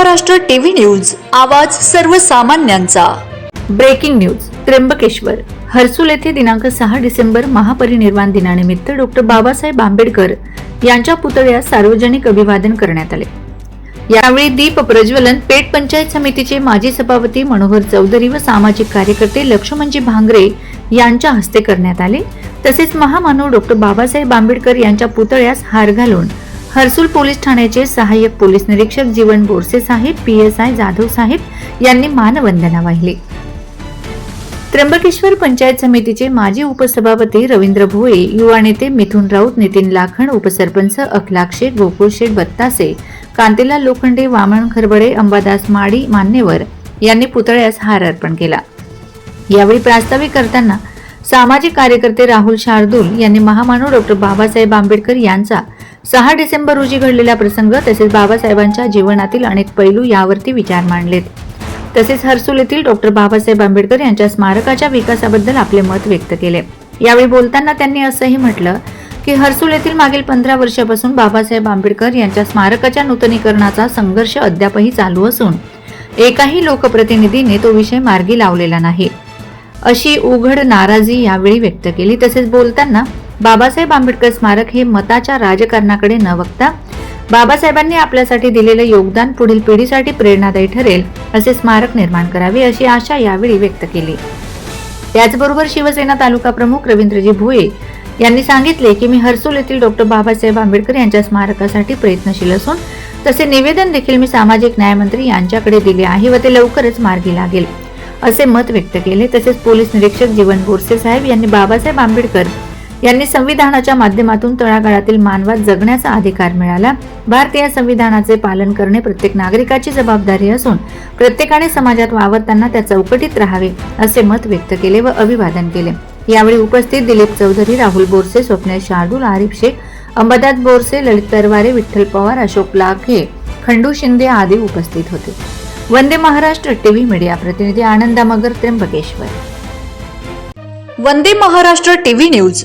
Maharashtra TV news आवाज सर्वसामान्यांचा. Breaking news Trimbakeshwar. Harsul येथे दिनांक सहा डिसेंबर महापरिनिर्वाण दिनानिमित्त डॉक्टर बाबासाहेब आंबेडकर यांच्या पुतळ्यास सार्वजनिक अभिवादन करण्यात आले. यावेळी दीप प्रज्वलन पेठ पंचायत समितीचे माजी सभापती मनोहर चौधरी व सामाजिक कार्यकर्ते लक्ष्मणजी भांगरे यांच्या हस्ते करण्यात आले. तसेच महामानव डॉक्टर बाबासाहेब आंबेडकर यांच्या पुतळ्यास हार घालून हर्सुल पोलीस ठाण्याचे सहाय्यक पोलीस निरीक्षक Jeevan Borse Saheb P S I Jadhav Saheb यांनी मानवंदना वाहिली. त्र्यंबकेश्वर पंचायत समितीचे माजी उपसभापती रवींद्र भोये युवा नेते मिथुन राऊत नितीन लाखण उपसरपंच अखलाक शेख गोकुळ शेठ बत्तासे कांतीलाल लोखंडे वामन खरबडे अंबादास माडी मान्यवर यांनी पुतळ्यास हार अर्पण केला. यावेळी प्रास्ताविक करताना सामाजिक कार्यकर्ते राहुल शार्दूल यांनी महामानव डॉक्टर बाबासाहेब आंबेडकर यांचा सहा डिसेंबर रोजी घडलेला प्रसंग तसेच बाबासाहेबांच्या जीवनातील अनेक पैलू यावरती विचार मांडलेत. तसेच हर्सुल येथील डॉक्टर बाबासाहेब आंबेडकर यांच्या स्मारकाच्या विकासाबद्दल आपले मत व्यक्त केले. यावेळी बोलताना त्यांनी असंही म्हटलं की हर्सुल येथील मागील पंधरा वर्षापासून बाबासाहेब आंबेडकर यांच्या स्मारकाच्या नूतनीकरणाचा संघर्ष अद्यापही चालू असून एकाही लोकप्रतिनिधीने तो विषय मार्गी लावलेला नाही. अशी उघड नाराजी यावेळी व्यक्त केली. तसेच बोलताना बाबासाहेब आंबेडकर स्मारक हे मताच्या राजकारणाकडे न बघता बाबासाहेबांनी आपल्यासाठी दिलेलं योगदान पुढील पिढीसाठी प्रेरणादायी ठरेल असे स्मारक निर्माण करावे अशी आशा यावेळी व्यक्त केली. त्याचबरोबर शिवसेना तालुका प्रमुख रवींद्रजी भोये यांनी सांगितले की मी हर्सूल येथील डॉक्टर बाबासाहेब आंबेडकर यांच्या स्मारकासाठी प्रयत्नशील असून तसे निवेदन देखील मी सामाजिक न्यायमंत्री यांच्याकडे दिले आहे व ते लवकरच मार्गी लागेल असे मत व्यक्त केले. तसेच पोलीस निरीक्षक जीवन बोरसे साहेब यांनी बाबासाहेब आंबेडकर यांनी संविधानाच्या माध्यमातून तळागाळातील मानवात जगण्याचा अधिकार मिळाला. भारतीय संविधानाचे पालन करणे प्रत्येक नागरिकाची जबाबदारी असून प्रत्येकाने समाजात वावरताना त्या चौकटीत राहावे असे मत व्यक्त केले व अभिवादन केले. यावेळी उपस्थित दिलीप चौधरी राहुल बोरसे स्वप्न शार्दूल आरिफ शेख अंबादास बोरसे ललित तरवारे विठ्ठल पवार अशोक लाखे खंडू शिंदे आदी उपस्थित होते. वंदे महाराष्ट्र टीव्ही मीडिया प्रतिनिधी आनंदा मगर त्र्यंबकेश्वर. वंदे महाराष्ट्र टीव्ही न्यूज